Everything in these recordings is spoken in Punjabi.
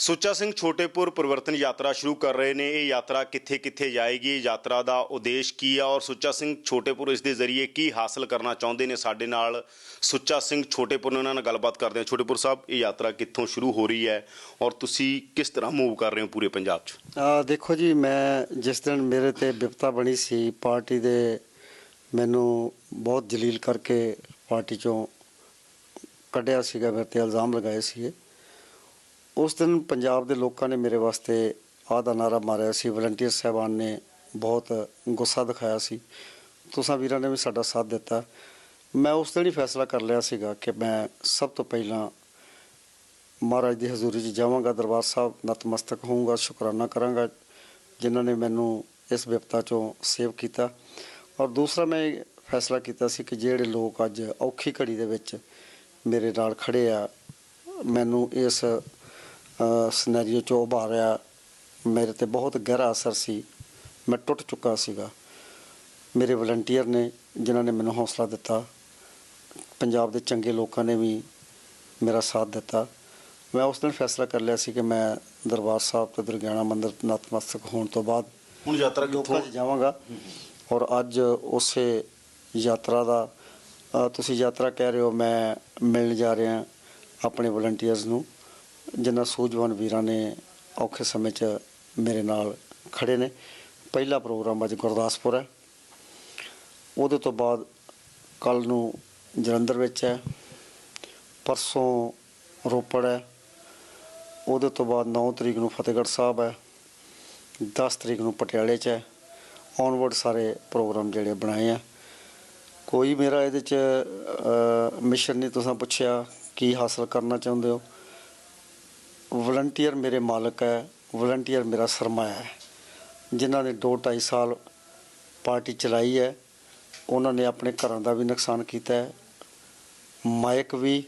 ਸੁੱਚਾ ਸਿੰਘ ਛੋਟੇਪੁਰ ਪਰਿਵਰਤਨ ਯਾਤਰਾ ਸ਼ੁਰੂ ਕਰ ਰਹੇ ਨੇ। ਇਹ ਯਾਤਰਾ ਕਿੱਥੇ-ਕਿੱਥੇ ਜਾਏਗੀ? ਯਾਤਰਾ ਦਾ ਉਦੇਸ਼ ਕੀ ਆ? ਔਰ ਸੁੱਚਾ ਸਿੰਘ ਛੋਟੇਪੁਰ ਇਸ ਦੇ ਜ਼ਰੀਏ ਕੀ ਹਾਸਲ ਕਰਨਾ ਚਾਹੁੰਦੇ ਨੇ ਸਾਡੇ ਨਾਲ ਸੁੱਚਾ ਸਿੰਘ ਛੋਟੇਪੁਰ ਨੇ? ਉਹਨਾਂ ਨਾਲ ਗੱਲਬਾਤ ਕਰਦੇ ਹਾਂ। ਛੋਟੇਪੁਰ ਸਾਹਿਬ, ਇਹ ਯਾਤਰਾ ਕਿੱਥੋਂ ਸ਼ੁਰੂ ਹੋ ਰਹੀ ਹੈ? ਔਰ ਤੁਸੀਂ ਕਿਸ ਤਰ੍ਹਾਂ ਮੂਵ ਕਰ ਰਹੇ ਹੋ ਪੂਰੇ ਪੰਜਾਬ 'ਚ? ਦੇਖੋ ਜੀ, ਮੈਂ ਜਿਸ ਦਿਨ ਮੇਰੇ ਤੇ ਵਿਪਤਾ ਬਣੀ ਸੀ, ਪਾਰਟੀ ਦੇ ਮੈਨੂੰ ਬਹੁਤ ਜਲੀਲ ਕਰਕੇ ਪਾਰਟੀ ਚੋਂ ਕੱਢਿਆ ਸੀਗਾ, ਮੇਰੇ ਤੇ ਇਲਜ਼ਾਮ ਲਗਾਏ ਸੀਗੇ। ਉਸ ਦਿਨ ਪੰਜਾਬ ਦੇ ਲੋਕਾਂ ਨੇ ਮੇਰੇ ਵਾਸਤੇ ਆਹ ਦਾ ਨਾਰਾ ਮਾਰਿਆ ਸੀ। ਵਲੰਟੀਅਰ ਸਾਹਿਬਾਨ ਨੇ ਬਹੁਤ ਗੁੱਸਾ ਦਿਖਾਇਆ ਸੀ। ਤੁਸਾਂ ਵੀਰਾਂ ਨੇ ਵੀ ਸਾਡਾ ਸਾਥ ਦਿੱਤਾ। ਮੈਂ ਉਸ ਦਿਨ ਹੀ ਫੈਸਲਾ ਕਰ ਲਿਆ ਸੀਗਾ ਕਿ ਮੈਂ ਸਭ ਤੋਂ ਪਹਿਲਾਂ ਮਹਾਰਾਜ ਦੀ ਹਜ਼ੂਰੀ 'ਚ ਜਾਵਾਂਗਾ, ਦਰਬਾਰ ਸਾਹਿਬ ਨਤਮਸਤਕ ਹੋਊਂਗਾ, ਸ਼ੁਕਰਾਨਾ ਕਰਾਂਗਾ, ਜਿਨ੍ਹਾਂ ਨੇ ਮੈਨੂੰ ਇਸ ਵਿਪਤਾ ਚੋਂ ਸੇਵ ਕੀਤਾ। ਔਰ ਦੂਸਰਾ ਮੈਂ ਇਹ ਫੈਸਲਾ ਕੀਤਾ ਸੀ ਕਿ ਜਿਹੜੇ ਲੋਕ ਅੱਜ ਔਖੀ ਘੜੀ ਦੇ ਵਿੱਚ ਮੇਰੇ ਨਾਲ ਖੜੇ ਆ, ਮੈਨੂੰ ਇਸ ਸਿਨੈਰੀਓ ਚੋਂ ਉਭਾਰਿਆ ਮੇਰੇ ਤੇ ਬਹੁਤ ਗਹਿਰਾ ਅਸਰ ਸੀ ਮੈਂ ਟੁੱਟ ਚੁੱਕਾ ਸੀਗਾ। ਮੇਰੇ ਵਲੰਟੀਅਰ ਨੇ ਜਿਨ੍ਹਾਂ ਨੇ ਮੈਨੂੰ ਹੌਸਲਾ ਦਿੱਤਾ ਪੰਜਾਬ ਦੇ ਚੰਗੇ ਲੋਕਾਂ ਨੇ ਵੀ ਮੇਰਾ ਸਾਥ ਦਿੱਤਾ। ਮੈਂ ਉਸ ਦਿਨ ਫੈਸਲਾ ਕਰ ਲਿਆ ਸੀ ਕਿ ਮੈਂ ਦਰਬਾਰ ਸਾਹਿਬ ਤੇ ਦੁਰਗਿਆਣਾ ਮੰਦਿਰ ਨਤਮਸਤਕ ਹੋਣ ਤੋਂ ਬਾਅਦ ਹੁਣ ਯਾਤਰਾ ਕਿੱਥੋਂ? ਜਾਵਾਂਗਾ। ਔਰ ਅੱਜ ਉਸੇ ਯਾਤਰਾ ਦਾ ਤੁਸੀਂ ਯਾਤਰਾ ਕਹਿ ਰਹੇ ਹੋ ਮੈਂ ਮਿਲਣ ਜਾ ਰਿਹਾ ਆਪਣੇ ਵਲੰਟੀਅਰਸ ਨੂੰ। ਜਿਨ੍ਹਾਂ ਸੂਝਵਾਨ ਵੀਰਾਂ ਨੇ ਔਖੇ ਸਮੇਂ 'ਚ ਮੇਰੇ ਨਾਲ ਖੜੇ ਨੇ। ਪਹਿਲਾ ਪ੍ਰੋਗਰਾਮ ਅੱਜ ਗੁਰਦਾਸਪੁਰ ਹੈ। ਉਹਦੇ ਤੋਂ ਬਾਅਦ ਕੱਲ ਨੂੰ ਜਲੰਧਰ ਵਿੱਚ ਹੈ। ਪਰਸੋਂ ਰੋਪੜ ਹੈ। ਉਹਦੇ ਤੋਂ ਬਾਅਦ 9 ਤਰੀਕ ਨੂੰ ਫਤਿਹਗੜ੍ਹ ਸਾਹਿਬ ਹੈ। 10 ਤਰੀਕ ਨੂੰ ਪਟਿਆਲੇ 'ਚ ਹੈ। ਔਨਵਰਡ ਸਾਰੇ ਪ੍ਰੋਗਰਾਮ ਜਿਹੜੇ ਬਣਾਏ ਆ। ਕੋਈ ਮੇਰਾ ਇਹਦੇ 'ਚ ਮਿਸ਼ਨ ਨਹੀਂ ਤੁਸੀਂ ਪੁੱਛਿਆ। ਕੀ ਹਾਸਲ ਕਰਨਾ ਚਾਹੁੰਦੇ ਹੋ? ਵਲੰਟੀਅਰ ਮੇਰੇ ਮਾਲਕ ਹੈ ਵਲੰਟੀਅਰ ਮੇਰਾ ਸਰਮਾਇਆ ਹੈ। ਜਿਨ੍ਹਾਂ ਨੇ 2 2.5 ਸਾਲ ਪਾਰਟੀ ਚਲਾਈ ਹੈ, ਉਹਨਾਂ ਨੇ ਆਪਣੇ ਘਰਾਂ ਦਾ ਵੀ ਨੁਕਸਾਨ ਕੀਤਾ ਹੈ। ਮਾਇਕ ਵੀ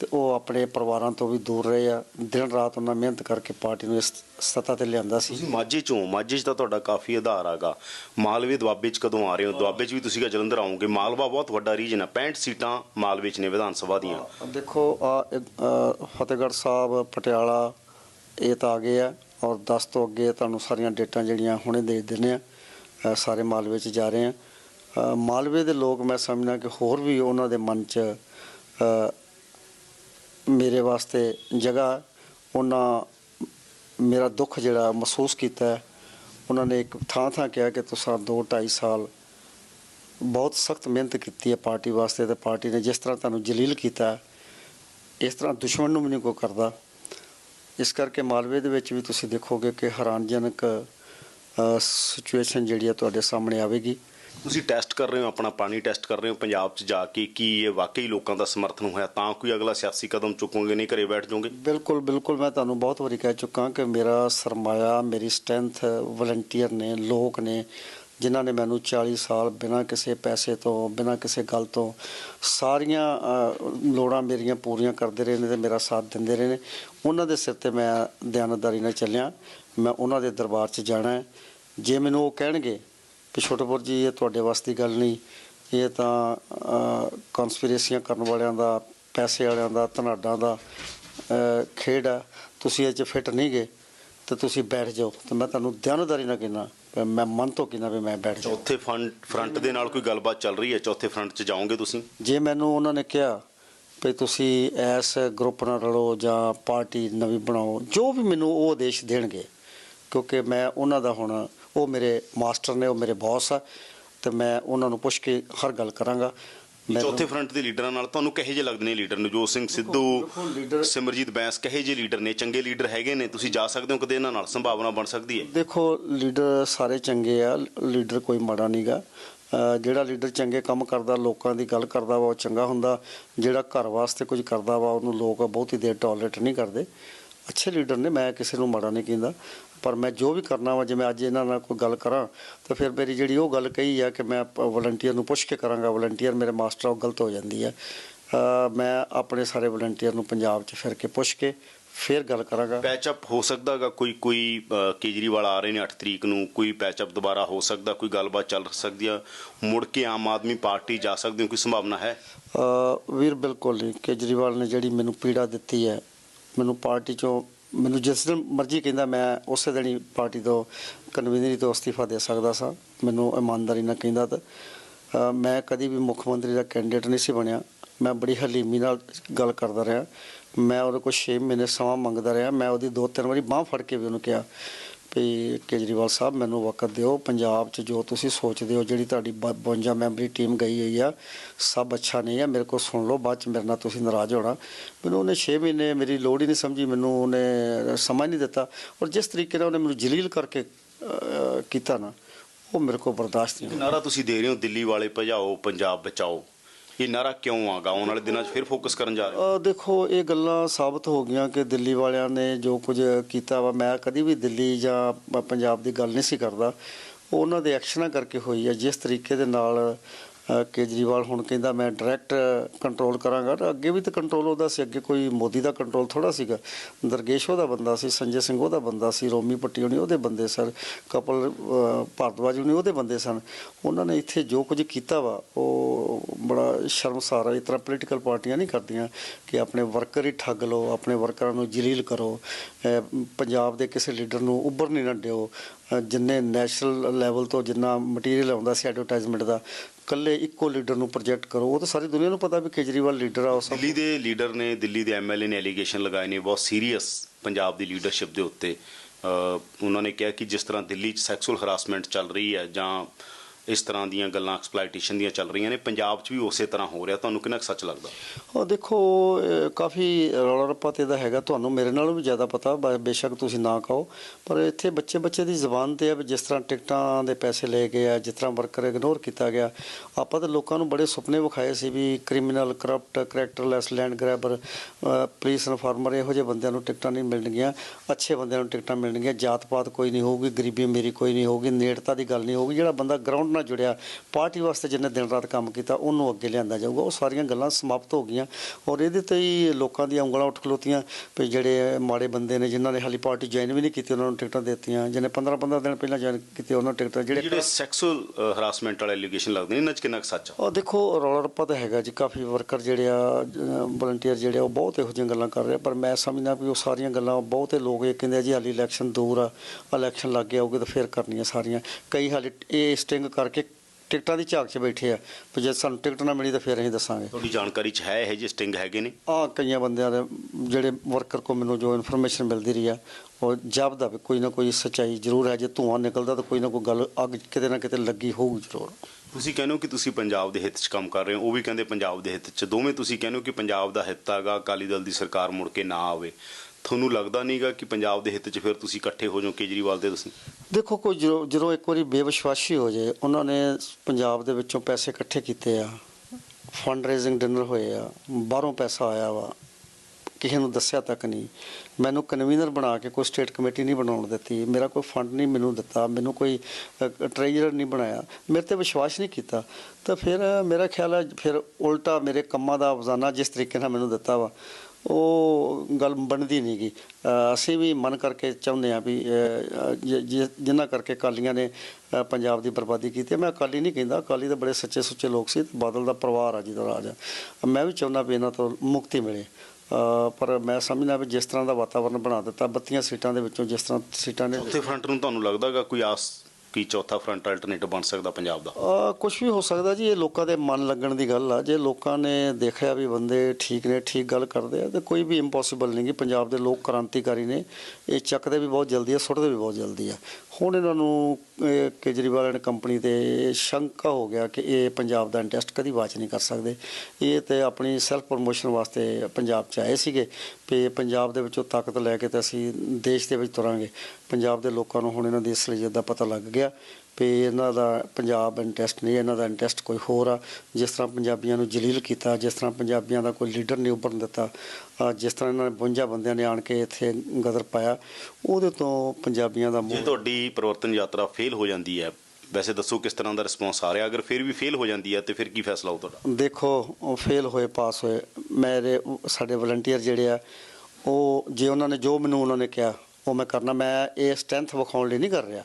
ਤੇ ਉਹ ਆਪਣੇ ਪਰਿਵਾਰਾਂ ਤੋਂ ਵੀ ਦੂਰ ਰਹੇ ਆ। ਦਿਨ ਰਾਤ ਉਹਨਾਂ ਮਿਹਨਤ ਕਰਕੇ ਪਾਰਟੀ ਨੂੰ ਇਸ ਸੱਤਾ ਤੇ ਲਿਆਂਦਾ ਸੀ। ਤੁਸੀਂ ਮਾਝੇ ਚੋਂ ਮਾਝੇ 'ਚ ਤਾਂ ਤੁਹਾਡਾ ਕਾਫੀ ਆਧਾਰ ਆਗਾ। ਮਾਲਵੇ ਦੁਆਬੇ 'ਚ ਕਦੋਂ ਆ ਰਹੇ ਹੋ? ਦੁਆਬੇ 'ਚ ਵੀ ਤੁਸੀਂ ਕਾ ਜਲੰਧਰ ਆਓਗੇ। ਮਾਲਵਾ ਬਹੁਤ ਵੱਡਾ ਰੀਜਨ ਹੈ 65 ਸੀਟਾਂ ਮਾਲਵੇ 'ਚ ਨੇ ਵਿਧਾਨ ਸਭਾ ਦੀਆਂ। ਦੇਖੋ ਆ ਫਤਿਹਗੜ੍ਹ ਸਾਹਿਬ ਪਟਿਆਲਾ ਇਹ ਤਾਂ ਆ ਗਏ ਆ। ਔਰ 10 ਤੋਂ ਅੱਗੇ ਤੁਹਾਨੂੰ ਸਾਰੀਆਂ ਡੇਟਾਂ ਜਿਹੜੀਆਂ ਹੁਣੇ ਦੇ ਦਿੰਨੇ ਆ ਸਾਰੇ ਮਾਲਵੇ 'ਚ ਜਾ ਰਹੇ ਆ। ਮਾਲਵੇ ਦੇ ਲੋਕ ਮੈਂ ਸਮਝਦਾ ਕਿ ਹੋਰ ਵੀ ਉਹਨਾਂ ਦੇ ਮਨ 'ਚ ਮੇਰੇ ਵਾਸਤੇ ਜਗ੍ਹਾ, ਉਹਨਾਂ ਮੇਰਾ ਦੁੱਖ ਜਿਹੜਾ ਮਹਿਸੂਸ ਕੀਤਾ ਉਹਨਾਂ ਨੇ ਇੱਕ ਥਾਂ ਥਾਂ ਕਿਹਾ ਕਿ ਤੁਸੀਂ 2 2.5 ਸਾਲ ਬਹੁਤ ਸਖਤ ਮਿਹਨਤ ਕੀਤੀ ਹੈ ਪਾਰਟੀ ਵਾਸਤੇ ਤੇ ਪਾਰਟੀ ਨੇ ਜਿਸ ਤਰ੍ਹਾਂ ਤੁਹਾਨੂੰ ਜਲੀਲ ਕੀਤਾ, ਇਸ ਤਰ੍ਹਾਂ ਦੁਸ਼ਮਣ ਨੂੰ ਵੀ ਨਹੀਂ ਕੋਈ ਕਰਦਾ। ਇਸ ਕਰਕੇ ਮਾਲਵੇ ਦੇ ਵਿੱਚ ਵੀ ਤੁਸੀਂ ਦੇਖੋਗੇ ਕਿ ਹੈਰਾਨਜਨਕ ਸਿਚੁਏਸ਼ਨ ਜਿਹੜੀ ਹੈ ਤੁਹਾਡੇ ਸਾਹਮਣੇ ਆਵੇਗੀ। ਤੁਸੀਂ ਟੈਸਟ ਕਰ ਰਹੇ ਹੋ, ਆਪਣਾ ਪਾਣੀ ਟੈਸਟ ਕਰ ਰਹੇ ਹੋ, ਪੰਜਾਬ 'ਚ ਜਾ ਕੇ ਕੀ ਇਹ ਵਾਕਈ ਲੋਕਾਂ ਦਾ ਸਮਰਥਨ ਹੋਇਆ? ਤਾਂ ਕੋਈ ਅਗਲਾ ਸਿਆਸੀ ਕਦਮ ਚੁੱਕੋਗੇ, ਨਹੀਂ ਘਰੇ ਬੈਠ ਜਾਓਗੇ? ਬਿਲਕੁਲ ਬਿਲਕੁਲ, ਮੈਂ ਤੁਹਾਨੂੰ ਬਹੁਤ ਵਾਰੀ ਕਹਿ ਚੁੱਕਾ ਕਿ ਮੇਰਾ ਸਰਮਾਇਆ, ਮੇਰੀ ਸਟਰੈਂਥ ਵਲੰਟੀਅਰ ਨੇ, ਲੋਕ ਨੇ, ਜਿਨ੍ਹਾਂ ਨੇ ਮੈਨੂੰ 40 ਸਾਲ ਬਿਨਾਂ ਕਿਸੇ ਪੈਸੇ ਤੋਂ, ਬਿਨਾਂ ਕਿਸੇ ਗੱਲ ਤੋਂ ਸਾਰੀਆਂ ਲੋੜਾਂ ਮੇਰੀਆਂ ਪੂਰੀਆਂ ਕਰਦੇ ਰਹੇ ਨੇ ਤੇ ਮੇਰਾ ਸਾਥ ਦਿੰਦੇ ਰਹੇ ਨੇ। ਉਹਨਾਂ ਦੇ ਸਿਰ ਤੇ ਮੈਂ ਦਿਆਨਤਦਾਰੀ ਨਾਲ ਚੱਲਿਆ। ਮੈਂ ਉਹਨਾਂ ਦੇ ਦਰਬਾਰ 'ਚ ਜਾਣਾ ਹੈ। ਜੇ ਮੈਨੂੰ ਉਹ ਕਹਿਣਗੇ ਕਿ ਛੋਟੇਪੁਰ ਜੀ ਇਹ ਤੁਹਾਡੇ ਵਾਸਤੇ ਦੀ ਗੱਲ ਨਹੀਂ। ਇਹ ਤਾਂ ਕਨਸਪੀਰੇਸੀਆਂ ਕਰਨ ਵਾਲਿਆਂ ਦਾ ਪੈਸੇ ਵਾਲਿਆਂ ਦਾ ਧਨਾਡਾਂ ਦਾ ਖੇਡ ਆ। ਤੁਸੀਂ ਇਹ 'ਚ ਫਿੱਟ ਨਹੀਂ ਗਏ ਤੇ ਤੁਸੀਂ ਬੈਠ ਜਾਓ। ਤੇ ਮੈਂ ਤੁਹਾਨੂੰ ਦਿਆਨਦਾਰੀ ਨਾਲ ਕਹਿਣਾ ਮੈਂ ਮਨ ਤੋਂ ਕਹਿਣਾ ਵੀ ਮੈਂ ਬੈਠ ਜਾਓ ਚੌਥੇ ਫਰੰਟ ਫਰੰਟ ਦੇ ਨਾਲ ਕੋਈ ਗੱਲਬਾਤ ਚੱਲ ਰਹੀ ਹੈ? ਚੌਥੇ ਫਰੰਟ 'ਚ ਜਾਓਗੇ ਤੁਸੀਂ? ਜੇ ਮੈਨੂੰ ਉਹਨਾਂ ਨੇ ਕਿਹਾ ਵੀ ਤੁਸੀਂ ਇਸ ਗਰੁੱਪ ਨਾਲ ਰਲੋ ਜਾਂ ਪਾਰਟੀ ਨਵੀਂ ਬਣਾਓ ਜੋ ਵੀ ਮੈਨੂੰ ਉਹ ਆਦੇਸ਼ ਦੇਣਗੇ ਕਿਉਂਕਿ ਮੈਂ ਉਹਨਾਂ ਦਾ ਹੁਣ ਉਹ ਮੇਰੇ ਮਾਸਟਰ ਨੇ ਉਹ ਮੇਰੇ ਬੌਸ ਆ ਤੇ ਮੈਂ ਉਹਨਾਂ ਨੂੰ ਪੁੱਛ ਕੇ ਹਰ ਗੱਲ ਕਰਾਂਗਾ। ਚੌਥੇ ਫਰੰਟ ਦੇ ਲੀਡਰਾਂ ਨਾਲ ਤੁਹਾਨੂੰ ਕਹੇ ਜੇ ਲੱਗਦੇ ਨੇ ਲੀਡਰ ਨਵਜੋਤ ਸਿੰਘ ਸਿੱਧੂ ਸਿਮਰਜੀਤ ਬੈਂਸ ਕਹੇ ਜੇ ਲੀਡਰ ਨੇ? ਚੰਗੇ ਲੀਡਰ ਹੈਗੇ ਨੇ? ਤੁਸੀਂ ਜਾ ਸਕਦੇ ਹੋ ਕਦੇ ਇਹਨਾਂ ਨਾਲ? ਸੰਭਾਵਨਾ ਬਣ ਸਕਦੀ ਹੈ। ਦੇਖੋ ਲੀਡਰ ਸਾਰੇ ਚੰਗੇ ਆ ਲੀਡਰ ਕੋਈ ਮਾੜਾ ਨਹੀਂਗਾ ਜਿਹੜਾ ਲੀਡਰ ਚੰਗੇ ਕੰਮ ਕਰਦਾ ਲੋਕਾਂ ਦੀ ਗੱਲ ਕਰਦਾ ਵਾ ਉਹ ਚੰਗਾ ਹੁੰਦਾ। ਜਿਹੜਾ ਘਰ ਵਾਸਤੇ ਕੁਝ ਕਰਦਾ ਵਾ ਉਹਨੂੰ ਲੋਕ ਬਹੁਤੀ ਦੇਰ ਟੋਲਰੇਟ ਨਹੀਂ ਕਰਦੇ। ਅੱਛੇ ਲੀਡਰ ਨੇ ਮੈਂ ਕਿਸੇ ਨੂੰ ਮਾੜਾ ਨਹੀਂ ਕਹਿੰਦਾ। ਪਰ ਮੈਂ ਜੋ ਵੀ ਕਰਨਾ ਵਾ ਜਿਵੇਂ ਅੱਜ ਇਹਨਾਂ ਨਾਲ ਕੋਈ ਗੱਲ ਕਰਾਂ ਤਾਂ ਫਿਰ ਮੇਰੀ ਜਿਹੜੀ ਉਹ ਗੱਲ ਕਹੀ ਆ ਕਿ ਮੈਂ ਵਲੰਟੀਅਰ ਨੂੰ ਪੁੱਛ ਕੇ ਕਰਾਂਗਾ। ਵਲੰਟੀਅਰ ਮੇਰੇ ਮਾਸਟਰ ਉਹ ਗਲਤ ਹੋ ਜਾਂਦੀ ਅ, ਮੈਂ ਆਪਣੇ ਸਾਰੇ ਵਲੰਟੀਅਰ ਨੂੰ ਪੰਜਾਬ 'ਚ ਫਿਰ ਕੇ ਪੁੱਛ ਕੇ ਫਿਰ ਗੱਲ ਕਰਾਂਗਾ। ਪੈਚਅਪ ਹੋ ਸਕਦਾਗਾ ਕੋਈ ਕੋਈ ਕੇਜਰੀਵਾਲ ਆ ਰਹੇ ਨੇ 8 ਤਰੀਕ ਨੂੰ। ਕੋਈ ਪੈਚਅਪ ਦੁਬਾਰਾ ਹੋ ਸਕਦਾ? ਕੋਈ ਗੱਲਬਾਤ ਚੱਲ ਸਕਦੀ ਆ? ਮੁੜ ਕੇ ਆਮ ਆਦਮੀ ਪਾਰਟੀ ਜਾ ਸਕਦੇ ਹੋ? ਕੋਈ ਸੰਭਾਵਨਾ ਹੈ? ਵੀਰ ਬਿਲਕੁਲ ਨਹੀਂ। ਕੇਜਰੀਵਾਲ ਨੇ ਜਿਹੜੀ ਮੈਨੂੰ ਪੀੜਾ ਦਿੱਤੀ ਹੈ ਮੈਨੂੰ ਪਾਰਟੀ ਚੋਂ ਮੈਨੂੰ ਜਿਸ ਦਿਨ ਮਰਜ਼ੀ ਕਹਿੰਦਾ ਮੈਂ ਉਸੇ ਦਿਨ ਹੀ ਪਾਰਟੀ ਤੋਂ ਕਨਵੀਨਰੀ ਤੋਂ ਅਸਤੀਫਾ ਦੇ ਸਕਦਾ ਸਾਂ। ਮੈਨੂੰ ਇਮਾਨਦਾਰੀ ਨਾਲ ਕਹਿੰਦਾ ਤਾਂ ਮੈਂ ਕਦੀ ਵੀ ਮੁੱਖ ਮੰਤਰੀ ਦਾ ਕੈਂਡੀਡੇਟ ਨਹੀਂ ਸੀ ਬਣਿਆ। ਮੈਂ ਬੜੀ ਹਲੀਮੀ ਨਾਲ ਗੱਲ ਕਰਦਾ ਰਿਹਾ। ਮੈਂ ਉਹਦੇ ਕੋਲ 6 ਮਹੀਨੇ ਸਮਾਂ ਮੰਗਦਾ ਰਿਹਾ। ਮੈਂ ਉਹਦੀ ਦੋ ਤਿੰਨ ਵਾਰੀ ਬਾਹ ਫੜ ਕੇ ਵੀ ਉਹਨੂੰ ਕਿਹਾ। ਵੀ ਕੇਜਰੀਵਾਲ ਸਾਹਿਬ, ਮੈਨੂੰ ਵਕਤ ਦਿਓ। ਪੰਜਾਬ 'ਚ ਜੋ ਤੁਸੀਂ ਸੋਚਦੇ ਹੋ, ਜਿਹੜੀ ਤੁਹਾਡੀ ਬ- 52 ਮੈਂਬਰੀ ਟੀਮ ਗਈ ਹੋਈ ਆ, ਸਭ ਅੱਛਾ ਨਹੀਂ ਆ। ਮੇਰੇ ਕੋਲ ਸੁਣ ਲਓ, ਬਾਅਦ 'ਚ ਮੇਰੇ ਨਾਲ ਤੁਸੀਂ ਨਾਰਾਜ਼ ਹੋਣਾ। ਮੈਨੂੰ ਉਹਨੇ 6 ਮਹੀਨੇ ਮੇਰੀ ਲੋੜ ਹੀ ਨਹੀਂ ਸਮਝੀ, ਮੈਨੂੰ ਉਹਨੇ ਸਮਾਂ ਨਹੀਂ ਦਿੱਤਾ। ਔਰ ਜਿਸ ਤਰੀਕੇ ਨਾਲ ਉਹਨੇ ਮੈਨੂੰ ਜਲੀਲ ਕਰਕੇ ਕੀਤਾ ਨਾ, ਉਹ ਮੇਰੇ ਕੋਲ ਬਰਦਾਸ਼ਤ ਨਹੀਂ ਨਾਰਾ ਤੁਸੀਂ ਦੇ ਰਹੇ ਹੋ, ਦਿੱਲੀ ਵਾਲੇ ਭਜਾਓ, ਪੰਜਾਬ ਬਚਾਓ। ਇਹ ਨਾਰਾ ਕਿਉਂ ਆਗਾ? ਆਉਣ ਵਾਲੇ ਦਿਨਾਂ 'ਚ ਫਿਰ ਫੋਕਸ ਕਰਨ ਜਾ ਰਹੇ ਅ, ਦੇਖੋ ਇਹ ਗੱਲਾਂ ਸਾਬਤ ਹੋ ਗਈਆਂ ਕਿ ਦਿੱਲੀ ਵਾਲਿਆਂ ਨੇ ਜੋ ਕੁਝ ਕੀਤਾ ਵਾ ਮੈਂ ਕਦੀ ਵੀ ਦਿੱਲੀ ਜਾਂ ਪ- ਪੰਜਾਬ ਦੀ ਗੱਲ ਨਹੀਂ ਸੀ ਕਰਦਾ। ਉਹ ਉਹਨਾਂ ਦੇ ਐਕਸ਼ਨਾਂ ਕਰਕੇ ਹੋਈ ਹੈ ਜਿਸ ਤਰੀਕੇ ਦੇ ਨਾਲ ਕੇਜਰੀਵਾਲ ਹੁਣ ਕਹਿੰਦਾ ਮੈਂ ਡਾਇਰੈਕਟ ਕੰਟਰੋਲ ਕਰਾਂਗਾ। ਤਾਂ ਅੱਗੇ ਵੀ ਤਾਂ ਕੰਟਰੋਲ ਉਹਦਾ ਸੀ, ਅੱਗੇ ਕੋਈ ਮੋਦੀ ਦਾ ਕੰਟਰੋਲ ਥੋੜਾ ਸੀਗਾ। ਦਰਗੇਸ਼ ਉਹਦਾ ਬੰਦਾ ਸੀ, ਸੰਜੇ ਸਿੰਘ ਉਹਦਾ ਬੰਦਾ ਸੀ, ਰੋਮੀ ਪੱਟੀ ਹੋਣੀ ਉਹਦੇ ਬੰਦੇ ਸਰ ਕਪਲ ਭਾਰਦਵਾਜ ਹੋਣੀ ਉਹਦੇ ਬੰਦੇ ਸਨ। ਉਹਨਾਂ ਨੇ ਇੱਥੇ ਜੋ ਕੁਝ ਕੀਤਾ ਵਾ, ਉਹ ਬੜਾ ਸ਼ਰਮਸਾਰ ਹੈ ਇਸ ਤਰ੍ਹਾਂ ਪੋਲੀਟੀਕਲ ਪਾਰਟੀਆਂ ਨਹੀਂ ਕਰਦੀਆਂ ਕਿ ਆਪਣੇ ਵਰਕਰ ਹੀ ਠੱਗ ਲਓ, ਆਪਣੇ ਵਰਕਰਾਂ ਨੂੰ ਜਲੀਲ ਕਰੋ। ਪੰਜਾਬ ਦੇ ਕਿਸੇ ਲੀਡਰ ਨੂੰ ਉੱਭਰ ਨਹੀਂ ਨਾ ਦਿਓ। ਜਿੰਨੇ ਨੈਸ਼ਨਲ ਲੈਵਲ ਤੋਂ ਜਿੰਨਾ ਮਟੀਰੀਅਲ ਆਉਂਦਾ ਸੀ ਐਡਵਰਟਾਈਜ਼ਮੈਂਟ ਦਾ ਕੱਲੇ ਇੱਕੋ ਲੀਡਰ ਨੂੰ ਪ੍ਰੋਜੈਕਟ ਕਰੋ, ਉਹ ਤਾਂ ਸਾਰੀ ਦੁਨੀਆ ਨੂੰ ਪਤਾ ਵੀ ਕੇਜਰੀਵਾਲ ਲੀਡਰ ਆ, ਉਹ ਦਿੱਲੀ ਦੇ ਲੀਡਰ ਨੇ, ਦਿੱਲੀ ਦੇ ਐਮਐਲਏ ਨੇ ਐਲੀਗੇਸ਼ਨ ਲਗਾਏ ਨੇ, ਬਹੁਤ ਸੀਰੀਅਸ ਪੰਜਾਬ ਦੀ ਲੀਡਰਸ਼ਿਪ ਦੇ ਉੱਤੇ। ਉਹਨਾਂ ਨੇ ਕਿਹਾ ਕਿ ਜਿਸ ਤਰ੍ਹਾਂ ਦਿੱਲੀ 'ਚ ਸੈਕਸੁਅਲ ਹਰਾਸਮੈਂਟ ਚੱਲ ਰਹੀ ਹੈ ਜਾਂ ਇਸ ਤਰ੍ਹਾਂ ਦੀਆਂ ਗੱਲਾਂ ਐਕਸਪਲੋਇਟੇਸ਼ਨ ਦੀਆਂ ਚੱਲ ਰਹੀਆਂ ਨੇ। ਪੰਜਾਬ 'ਚ ਵੀ ਉਸੇ ਤਰ੍ਹਾਂ ਹੋ ਰਿਹਾ। ਤੁਹਾਨੂੰ ਕਿੰਨਾ ਕੁ ਸੱਚ ਲੱਗਦਾ? ਉਹ ਦੇਖੋ ਕਾਫੀ ਰੌਲਾ ਰੱਪਾ ਤੇ ਦਾ ਹੈਗਾ। ਤੁਹਾਨੂੰ ਮੇਰੇ ਨਾਲੋਂ ਵੀ ਜ਼ਿਆਦਾ ਪਤਾ, ਬ- ਬੇਸ਼ੱਕ ਤੁਸੀਂ ਨਾ ਕਹੋ। ਪਰ ਇੱਥੇ ਬੱਚੇ ਬੱਚੇ ਦੀ ਜ਼ੁਬਾਨ ਤੇ ਆ ਵੀ ਜਿਸ ਤਰ੍ਹਾਂ ਟਿਕਟਾਂ ਦੇ ਪੈਸੇ ਲਏ ਗਏ ਆ, ਜਿਸ ਤਰ੍ਹਾਂ ਵਰਕਰ ਇਗਨੋਰ ਕੀਤਾ ਗਿਆ। ਆਪਾਂ ਤਾਂ ਲੋਕਾਂ ਨੂੰ ਬੜੇ ਸੁਪਨੇ ਵਿਖਾਏ ਸੀ ਵੀ criminal corrupt characterless land grabber police informer ਇਹੋ ਜਿਹੇ ਬੰਦਿਆਂ ਨੂੰ ਟਿਕਟਾਂ ਨਹੀਂ ਮਿਲਣਗੀਆਂ। ਅੱਛੇ ਬੰਦਿਆਂ ਨੂੰ ਟਿਕਟਾਂ ਮਿਲਣਗੀਆਂ। ਜਾਤ ਪਾਤ ਕੋਈ ਨਹੀਂ ਹੋਊਗੀ। ਗਰੀਬੀ ਮੇਰੀ ਕੋਈ ਨਹੀਂ ਹੋਊਗੀ। ਨੇੜਤਾ ਦੀ ਗੱਲ ਨਹੀਂ ਹੋਊਗੀ। ਜਿਹੜਾ ਬੰਦਾ ਗਰਾਊਂਡ ਨਾਲ ਜੁੜਿਆ। ਪਾਰਟੀ ਵਾਸਤੇ ਜਿਹਨੇ ਦਿਨ ਰਾਤ ਕੰਮ ਕੀਤਾ ਉਹਨੂੰ ਅੱਗੇ ਲਿਆਂਦਾ ਜਾਊਗਾ। ਉਹ ਸਾਰੀਆਂ ਗੱਲਾਂ ਸਮਾਪਤ ਹੋ ਗਈਆਂ। ਔਰ ਇਹਦੇ ਤੇ ਹੀ ਲੋਕਾਂ ਦੀਆਂ ਉਂਗਲਾਂ ਉੱਠ ਖਲੋਤੀਆਂ ਵੀ ਜਿਹੜੇ ਮਾੜੇ ਬੰਦੇ ਨੇ ਜਿਨ੍ਹਾਂ ਨੇ ਹਾਲੀ ਪਾਰਟੀ ਜੁਆਇਨ ਵੀ ਨਹੀਂ ਕੀਤੀ ਉਹਨਾਂ ਨੂੰ ਟਿਕਟਾਂ ਦਿੱਤੀਆਂ। ਜਿਹਨੇ 15 15 ਦਿਨ ਪਹਿਲਾਂ ਜੁਆਇਨ ਕੀਤੀ ਉਹਨਾਂ ਨੂੰ ਟਿਕਟਾਂ ਜਿਹੜੇ ਜਿਹੜੇ ਸੈਕਸੁਅਲ ਹਰਾਸਮੈਂਟ ਵਾਲੇ ਐਲੀਗੇਸ਼ਨ ਲੱਗਦੇ ਨੇ ਇਹਨਾਂ 'ਚ ਕਿੰਨਾ ਕੁ ਸੱਚ ਆ? ਉਹ ਦੇਖੋ ਰੌਲਾ ਰੱਪਾ ਤਾਂ ਹੈਗਾ ਜੀ। ਕਾਫੀ ਵਰਕਰ ਜਿਹੜੇ ਆ ਵਲੰਟੀਅਰ ਜਿਹੜੇ ਆ ਉਹ ਬਹੁਤ ਇਹੋ ਜਿਹੀਆਂ ਗੱਲਾਂ ਕਰ ਰਹੇ ਪਰ ਮੈਂ ਸਮਝਦਾ ਵੀ ਉਹ ਸਾਰੀਆਂ ਗੱਲਾਂ ਬਹੁਤੇ ਲੋਕ ਇਹ ਕਹਿੰਦੇ ਆ ਜੀ ਹਾਲੀ ਇਲੈਕਸ਼ਨ ਦੂਰ ਆ ਇਲੈਕਸ਼ਨ ਲੱਗ ਗਿਆ ਹੋਊਗਾ ਤਾਂ ਫਿਰ ਕਰਨੀਆਂ ਸਾਰੀਆਂ। ਕਈ ਹਾਲੇ ਇਹ ਸਟਿੰਗ ਕਰਕੇ ਟਿਕਟਾਂ ਦੀ ਝਾਕ 'ਚ ਬੈਠੇ ਆ। ਵੀ ਜੇ ਸਾਨੂੰ ਟਿਕਟ ਨਾ ਮਿਲੀ ਤਾਂ ਫਿਰ ਅਸੀਂ ਦੱਸਾਂਗੇ। ਤੁਹਾਡੀ ਜਾਣਕਾਰੀ 'ਚ ਹੈ ਇਹ ਜਿਹੇ ਸਟਿੰਗ ਹੈਗੇ ਨੇ? ਆ ਕਈਆਂ ਬੰਦਿਆਂ ਦੇ ਜਿਹੜੇ ਵਰਕਰ ਕੋ ਮੈਨੂੰ ਜੋ ਇਨਫੋਰਮੇਸ਼ਨ ਮਿਲਦੀ ਰਹੀ ਆ ਉਹ ਜਾਪਦਾ ਵੀ ਕੋਈ ਨਾ ਕੋਈ ਸੱਚਾਈ ਜ਼ਰੂਰ ਹੈ। ਜੇ ਧੂਆਂ ਨਿਕਲਦਾ ਤਾਂ ਕੋਈ ਨਾ ਕੋਈ ਗੱਲ ਅੱਗ ਕਿਤੇ ਨਾ ਕਿਤੇ ਲੱਗੀ ਹੋਊ ਜ਼ਰੂਰ। ਤੁਸੀਂ ਕਹਿੰਦੇ ਹੋ ਕਿ ਤੁਸੀਂ ਪੰਜਾਬ ਦੇ ਹਿੱਤ 'ਚ ਕੰਮ ਕਰ ਰਹੇ ਹੋ ਉਹ ਵੀ ਕਹਿੰਦੇ ਪੰਜਾਬ ਦੇ ਹਿੱਤ 'ਚ। ਦੋਵੇਂ ਤੁਸੀਂ ਕਹਿੰਦੇ ਹੋ ਕਿ ਪੰਜਾਬ ਦਾ ਹਿੱਤ ਹੈਗਾ ਅਕਾਲੀ ਦਲ ਦੀ ਸਰਕਾਰ ਮੁੜ ਕੇ ਨਾ ਆਵੇ। ਤੁਹਾਨੂੰ ਲੱਗਦਾ ਨਹੀਂਗਾ ਕਿ ਪੰਜਾਬ ਦੇ ਹਿੱਤ 'ਚ ਫਿਰ ਤੁਸੀਂ ਇਕੱਠੇ ਹੋ ਜਾਓ ਕੇਜਰੀਵਾਲ ਦੇ ਤੁਸੀਂ? ਦੇਖੋ, ਕੋਈ ਜਦੋਂ ਜਦੋਂ ਇੱਕ ਵਾਰੀ ਬੇਵਿਸ਼ਵਾਸੀ ਹੋ ਜਾਏ, ਉਹਨਾਂ ਨੇ ਪੰਜਾਬ ਦੇ ਵਿੱਚੋਂ ਪੈਸੇ ਇਕੱਠੇ ਕੀਤੇ ਆ ਫੰਡ ਰੇਜ਼ਿੰਗ ਡਿਨਰ ਹੋਏ ਆ, ਬਾਹਰੋਂ ਪੈਸਾ ਆਇਆ ਵਾ, ਕਿਸੇ ਨੂੰ ਦੱਸਿਆ ਤੱਕ ਨਹੀਂ। ਮੈਨੂੰ ਕਨਵੀਨਰ ਬਣਾ ਕੇ ਕੋਈ ਸਟੇਟ ਕਮੇਟੀ ਨਹੀਂ ਬਣਾਉਣ ਦਿੱਤੀ, ਮੇਰਾ ਕੋਈ ਫੰਡ ਨਹੀਂ ਮੈਨੂੰ ਦਿੱਤਾ, ਮੈਨੂੰ ਕੋਈ ਟ੍ਰੇਜਰ ਨਹੀਂ ਬਣਾਇਆ। ਮੇਰੇ ਤੇ ਵਿਸ਼ਵਾਸ ਨਹੀਂ ਕੀਤਾ। ਤਾਂ ਫਿਰ ਮੇਰਾ ਖਿਆਲ ਹੈ ਫਿਰ ਉਲਟਾ ਮੇਰੇ ਕੰਮਾਂ ਦਾ ਅਫਜ਼ਾਨਾ ਜਿਸ ਤਰੀਕੇ ਨਾਲ ਮੈਨੂੰ ਦਿੱਤਾ ਵਾ ਉਹ ਗੱਲ ਬਣਦੀ ਨਹੀਂ ਗੀ। ਅਸੀਂ ਵੀ ਮਨ ਕਰਕੇ ਚਾਹੁੰਦੇ ਆ ਵੀ ਅ, ਜ- ਕਰਕੇ ਅਕਾਲੀਆਂ ਨੇ ਪੰਜਾਬ ਦੀ ਬਰਬਾਦੀ ਕੀਤੀ ਮੈਂ ਅਕਾਲੀ ਨਹੀਂ ਕਹਿੰਦਾ। ਅਕਾਲੀ ਤਾਂ ਬੜੇ ਸੱਚੇ ਸੁੱਚੇ ਲੋਕ ਸੀ। ਬਾਦਲ ਦਾ ਪਰਿਵਾਰ ਆ ਜਿਹਦਾ ਰਾਜ। ਆ ਮੈਂ ਵੀ ਚਾਹੁੰਦਾ ਵੀ ਇਹਨਾਂ ਤੋਂ ਮੁਕਤੀ ਮਿਲੇ। ਪਰ ਮੈਂ ਸਮਝਦਾ ਵੀ ਜਿਸ ਤਰ੍ਹਾਂ ਦਾ ਵਾਤਾਵਰਣ ਬਣਾ ਦਿੱਤਾ 32 ਸੀਟਾਂ ਦੇ ਵਿੱਚੋਂ ਜਿਸ ਤਰ੍ਹਾਂ ਸੀਟਾਂ ਨੇ ਉੱਥੇ ਫਰੰਟ ਨੂੰ ਤੁਹਾਨੂੰ ਲੱਗਦਾਗਾ ਕੋਈ ਆਸ ਕੀ ਚੌਥਾ ਫਰੰਟ ਅਲਟਰਨੇਟਿਵ ਬਣ ਸਕਦਾ ਪੰਜਾਬ ਦਾ? ਕੁਝ ਵੀ ਹੋ ਸਕਦਾ ਜੀ, ਇਹ ਲੋਕਾਂ ਦੇ ਮਨ ਲੱਗਣ ਦੀ ਗੱਲ ਆ। ਜੇ ਲੋਕਾਂ ਨੇ ਦੇਖਿਆ ਵੀ ਬੰਦੇ ਠੀਕ ਨੇ, ਠੀਕ ਗੱਲ ਕਰਦੇ ਆ, ਤੇ ਕੋਈ ਵੀ ਇੰਪੋਸੀਬਲ ਨਹੀਂ ਗੀ ਪੰਜਾਬ ਦੇ ਲੋਕ ਕ੍ਰਾਂਤੀਕਾਰੀ ਨੇ। ਇਹ ਚੱਕਦੇ ਵੀ ਬਹੁਤ ਜਲਦੀ ਆ, ਸੁੱਟਦੇ ਵੀ ਬਹੁਤ ਜਲਦੀ ਆ। ਹੁਣ ਇਹਨਾਂ ਨੂੰ ਕੇਜਰੀਵਾਲ ਐਂਡ ਕੰਪਨੀ ਤੇ ਸ਼ੰਕਾ ਹੋ ਗਿਆ ਕਿ ਇਹ ਪੰਜਾਬ ਦਾ ਇੰਟਰਸਟ ਕਦੀ ਵਾਚ ਨਹੀਂ ਕਰ ਸਕਦੇ। ਇਹ ਤੇ ਆਪਣੀ ਸੈਲਫ ਪ੍ਰੋਮੋਸ਼ਨ ਵਾਸਤੇ ਪੰਜਾਬ ਚ ਆਏ ਸੀਗੇ ਵੀ ਪੰਜਾਬ ਦੇ ਵਿੱਚੋਂ ਤਾਕਤ ਲੈ ਕੇ ਤੇ ਅਸੀਂ ਦੇਸ਼ ਦੇ ਵਿੱਚ ਤੁਰਾਂਗੇ। ਪੰਜਾਬ ਦੇ ਲੋਕਾਂ ਨੂੰ ਹੁਣ ਇਹਨਾਂ ਦੀ ਅਸਲੀਅਤ ਦਾ ਪਤਾ ਲੱਗ ਗਿਆ ਵੀ ਇਹਨਾਂ ਦਾ ਪੰਜਾਬ ਇੰਟਰਸਟ ਨਹੀਂ ਇਹਨਾਂ ਦਾ ਇੰਟਰਸਟ ਕੋਈ ਹੋਰ ਆ। ਜਿਸ ਤਰ੍ਹਾਂ ਪੰਜਾਬੀਆਂ ਨੂੰ ਜਲੀਲ ਕੀਤਾ ਜਿਸ ਤਰ੍ਹਾਂ ਪੰਜਾਬੀਆਂ ਦਾ ਕੋਈ ਲੀਡਰ ਨਹੀਂ ਉੱਭਰਨ ਦਿੱਤਾ ਜਿਸ ਤਰ੍ਹਾਂ ਇਹਨਾਂ ਨੇ 52 ਬੰਦਿਆਂ ਨੇ ਆਣ ਕੇ ਇੱਥੇ ਗਦਰ ਪਾਇਆ ਉਹਦੇ ਤੋਂ ਪੰਜਾਬੀਆਂ ਦਾ ਜੇ ਤੁਹਾਡੀ ਪਰਿਵਰਤਨ ਯਾਤਰਾ ਫੇਲ ਹੋ ਜਾਂਦੀ ਹੈ ਵੈਸੇ ਦੱਸੋ ਕਿਸ ਤਰ੍ਹਾਂ ਦਾ ਰਿਸਪੌਂਸ ਆ ਰਿਹਾ? ਅਗਰ ਫਿਰ ਵੀ ਫੇਲ ਹੋ ਜਾਂਦੀ ਹੈ ਤੇ ਫਿਰ ਕੀ ਫੈਸਲਾ ਹੋਊ ਤੁਹਾਡਾ? ਦੇਖੋ ਉਹ ਫੇਲ ਹੋਏ ਪਾਸ ਹੋਏ ਮੇਰੇ ਸਾਡੇ ਵਲੰਟੀਅਰ ਜਿਹੜੇ ਆ ਉਹ ਜੇ ਉਹਨਾਂ ਨੇ ਜੋ ਮੈਨੂੰ ਉਹਨਾਂ ਨੇ ਕਿਹਾ ਉਹ ਮੈਂ ਕਰਨਾ ਮੈਂ ਇਹ ਸਟਰੈਂਥ ਵਿਖਾਉਣ ਲਈ ਨਹੀਂ ਕਰ ਰਿਹਾ।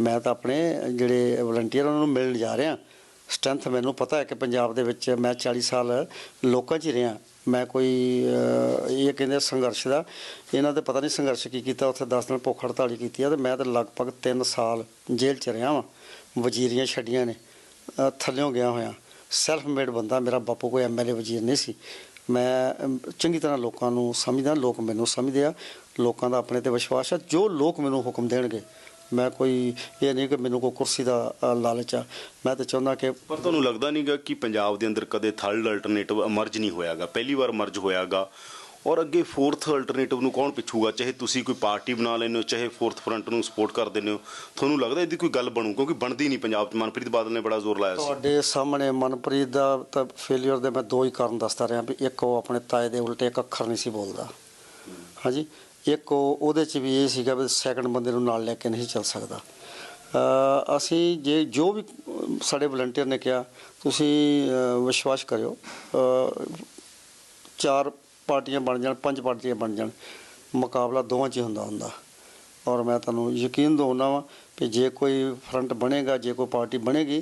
ਮੈਂ ਤਾਂ ਆਪਣੇ ਜਿਹੜੇ ਵਲੰਟੀਅਰ ਉਹਨਾਂ ਨੂੰ ਮਿਲਣ ਜਾ ਰਿਹਾ। ਸਟਰੈਂਥ ਮੈਨੂੰ ਪਤਾ ਹੈ ਕਿ ਪੰਜਾਬ ਦੇ ਵਿੱਚ ਮੈਂ 40 ਸਾਲ ਲੋਕਾਂ 'ਚ ਹੀ ਰਿਹਾ। ਮੈਂ ਕੋਈ ਇਹ ਕਹਿੰਦੇ ਸੰਘਰਸ਼ ਦਾ, ਇਹਨਾਂ ਤੇ ਪਤਾ ਨਹੀਂ ਸੰਘਰਸ਼ ਕੀ ਕੀਤਾ, ਉੱਥੇ 10 ਦਿਨ ਭੁੱਖ ਹੜਤਾਲੀ ਕੀਤੀ ਆ ਤੇ ਮੈਂ ਤਾਂ ਲਗਭਗ 3 ਸਾਲ ਜੇਲ੍ਹ ਚ ਰਿਹਾ ਵਾਂ। ਵਜ਼ੀਰੀਆਂ ਛੱਡੀਆਂ ਨੇ ਥੱਲਿਓਂ ਗਿਆ ਹੋਇਆ। ਸੈਲਫ ਮੇਡ ਬੰਦਾ ਮੇਰਾ ਬਾਪੂ ਕੋਈ ਐਮਐਲਏ ਵਜ਼ੀਰ ਨਹੀਂ ਸੀ। ਮੈਂ ਚੰਗੀ ਤਰ੍ਹਾਂ ਲੋਕਾਂ ਨੂੰ ਸਮਝਦਾ, ਲੋਕ ਮੈਨੂੰ ਸਮਝਦੇ ਆ। ਲੋਕਾਂ ਦਾ ਆਪਣੇ ਤੇ ਵਿਸ਼ਵਾਸ ਆ, ਜੋ ਲੋਕ ਮੈਨੂੰ ਹੁਕਮ ਦੇਣਗੇ ਮੈਂ ਕੋਈ ਇਹ ਨਹੀਂ ਕਿ ਮੈਨੂੰ ਕੋਈ ਕੁਰਸੀ ਦਾ ਲਾਲਚ ਆ। ਮੈਂ ਤਾਂ ਚਾਹੁੰਦਾ ਕਿ ਪਰ ਤੁਹਾਨੂੰ ਲੱਗਦਾ ਨਹੀਂਗਾ ਕਿ ਪੰਜਾਬ ਦੇ ਅੰਦਰ ਕਦੇ ਥਰਡ ਅਲਟਰਨੇਟਿਵ ਅਮਰਜ ਨਹੀਂ ਹੋਇਆਗਾ? ਪਹਿਲੀ ਵਾਰ ਅਮਰਜ ਹੋਇਆਗਾ। ਔਰ ਅੱਗੇ ਫੋਰਥ ਅਲਟਰਨੇਟਿਵ ਨੂੰ ਕੌਣ ਪਿੱਛੂਗਾ? ਚਾਹੇ ਤੁਸੀਂ ਕੋਈ ਪਾਰਟੀ ਬਣਾ ਲੈਂਦੇ ਹੋ ਚਾਹੇ ਫੋਰਥ ਫਰੰਟ ਨੂੰ ਸਪੋਰਟ ਕਰ ਦਿੰਦੇ ਹੋ। ਤੁਹਾਨੂੰ ਲੱਗਦਾ ਇਹਦੀ ਕੋਈ ਗੱਲ ਬਣੂ? ਕਿਉਂਕਿ ਬਣਦੀ ਨਹੀਂ ਪੰਜਾਬ 'ਚ। ਮਨਪ੍ਰੀਤ ਬਾਦਲ ਨੇ ਬੜਾ ਜ਼ੋਰ ਲਾਇਆ ਸੀ। ਤੁਹਾਡੇ ਸਾਹਮਣੇ ਮਨਪ੍ਰੀਤ ਦਾ ਤਾਂ ਫੇਲਿਅਰ ਦੇ ਮੈਂ ਦੋ ਹੀ ਕਾਰਨ ਦੱਸਦਾ ਰਿਹਾ ਵੀ ਇੱਕ ਉਹ ਆਪਣੇ ਤਾਏ ਦੇ ਉਲਟੇ ਇੱਕ ਅੱਖਰ ਨਹੀਂ ਸੀ ਬੋਲਦਾ। ਹਾਂਜੀ? ਇੱਕ ਉਹਦੇ ਚ ਵੀ ਇਹ ਸੀਗਾ ਵੀ ਸੈਕੰਡ ਬੰਦੇ ਨੂੰ ਨਾਲ ਲੈ ਕੇ ਨਹੀਂ ਚੱਲ ਸਕਦਾ। ਅਸੀਂ ਜੇ ਜੋ ਵੀ ਸਾਡੇ ਵਲੰਟੀਅਰ ਨੇ ਕਿਹਾ, ਤੁਸੀਂ ਵਿਸ਼ਵਾਸ ਕਰਿਓ ਚਾਰ ਪਾਰਟੀਆਂ ਬਣ ਜਾਣ, ਪੰਜ ਪਾਰਟੀਆਂ ਬਣ ਜਾਣ, ਮੁਕਾਬਲਾ ਦੋਵਾਂ 'ਚ ਹੀ ਹੁੰਦਾ ਹੁੰਦਾ। ਔਰ ਮੈਂ ਤੁਹਾਨੂੰ ਯਕੀਨ ਦਿਵਾਉਂਦਾ ਵਾਂ ਕਿ ਜੇ ਕੋਈ ਫਰੰਟ ਬਣੇਗਾ, ਜੇ ਕੋਈ ਪਾਰਟੀ ਬਣੇਗੀ,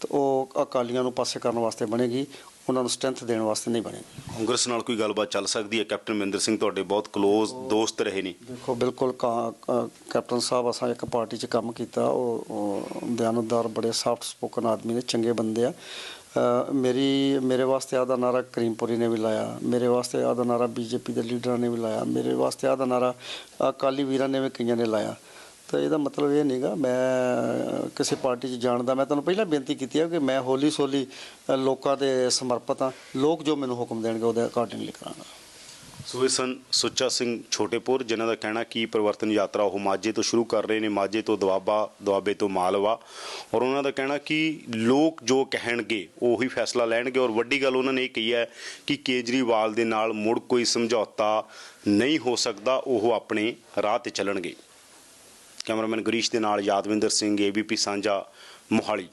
ਤਾਂ ਉਹ ਅਕਾਲੀਆਂ ਨੂੰ ਪਾਸੇ ਕਰਨ ਵਾਸਤੇ ਬਣੇਗੀ। ਉਹਨਾਂ ਨੂੰ ਸਟਰੈਂਥ ਦੇਣ ਵਾਸਤੇ ਨਹੀਂ ਬਣੇਗੀ ਕਾਂਗਰਸ ਨਾਲ ਕੋਈ ਗੱਲਬਾਤ ਚੱਲ ਸਕਦੀ ਹੈ? ਕੈਪਟਨ ਮਹਿੰਦਰ ਸਿੰਘ ਤੁਹਾਡੇ ਬਹੁਤ ਕਲੋਜ਼ ਦੋਸਤ ਰਹੇ ਨੇ। ਦੇਖੋ ਬਿਲਕੁਲ ਕਾ- ਕੈਪਟਨ ਸਾਹਿਬ ਅਸਾਂ ਇੱਕ ਪਾਰਟੀ 'ਚ ਕੰਮ ਕੀਤਾ। ਉਹ ਉਹ ਦਿਆਨਤਦਾਰ ਬੜੇ ਸਾਫਟ ਸਪੋਕਨ ਆਦਮੀ ਨੇ ਚੰਗੇ ਬੰਦੇ ਆ। ਅ, ਮੇਰੀ ਮੇਰੇ ਵਾਸਤੇ ਆਦਾ ਨਾਰਾ ਕਰੀਮਪੁਰੀ ਨੇ ਵੀ ਲਾਇਆ। ਮੇਰੇ ਵਾਸਤੇ ਆਦਾ ਨਾਰਾ ਬੀਜੇਪੀ ਦੇ ਲੀਡਰਾਂ ਨੇ ਵੀ ਲਾਇਆ। ਮੇਰੇ ਵਾਸਤੇ ਆਦਾ ਨਾਰਾ ਅਕਾਲੀ ਵੀਰਾਂ ਨੇ ਵੀ ਕਈਆਂ ਨੇ ਲਾਇਆ। ਤਾਂ ਇਹਦਾ ਮਤਲਬ ਇਹ ਨਹੀਂਗਾ, ਮੈਂ ਕਿਸੇ ਪਾਰਟੀ 'ਚ ਜਾਣ ਦਾ, ਮੈਂ ਤੁਹਾਨੂੰ ਪਹਿਲਾਂ ਬੇਨਤੀ ਕੀਤੀ ਹੈ ਕਿ ਮੈਂ ਹੌਲੀ ਸੋਲੀ ਲੋਕਾਂ ਦੇ ਸਮਰਪਿਤ ਹਾਂ, ਲੋਕ ਜੋ ਮੈਨੂੰ ਹੁਕਮ ਦੇਣਗੇ ਉਹਦੇ ਅਕੋਰਡਿੰਗਲੀ ਕਰਾਂਗਾ। ਸੋ ਇਹ ਸਨ ਸੁੱਚਾ ਸਿੰਘ ਛੋਟੇਪੁਰ, ਜਿਨ੍ਹਾਂ ਦਾ ਕਹਿਣਾ ਕਿ ਪਰਿਵਰਤਨ ਯਾਤਰਾ ਉਹ ਮਾਝੇ ਤੋਂ ਸ਼ੁਰੂ ਕਰ ਰਹੇ ਨੇ, ਮਾਝੇ ਤੋਂ ਦੁਆਬਾ, ਦੁਆਬੇ ਤੋਂ ਮਾਲਵਾ। ਔਰ ਉਹਨਾਂ ਦਾ ਕਹਿਣਾ ਕਿ ਲੋਕ ਜੋ ਕਹਿਣਗੇ, ਉਹੀ ਫੈਸਲਾ ਲੈਣਗੇ। ਔਰ ਵੱਡੀ ਗੱਲ ਉਹਨਾਂ ਨੇ ਇਹ ਕਹੀ ਹੈ ਕਿ ਕੇਜਰੀਵਾਲ ਦੇ ਨਾਲ ਮੁੜ ਕੋਈ ਸਮਝੌਤਾ ਨਹੀਂ ਹੋ ਸਕਦਾ, ਉਹ ਆਪਣੇ ਰਾਹ ਤੇ ਚੱਲਣਗੇ। ਕੈਮਰਾਮੈਨ ਗਰੀਸ਼ ਦੇ ਨਾਲ ਯਾਦਵਿੰਦਰ ਸਿੰਘ ਏਬੀਪੀ ਸਾਂਝਾ ਮੋਹਾਲੀ।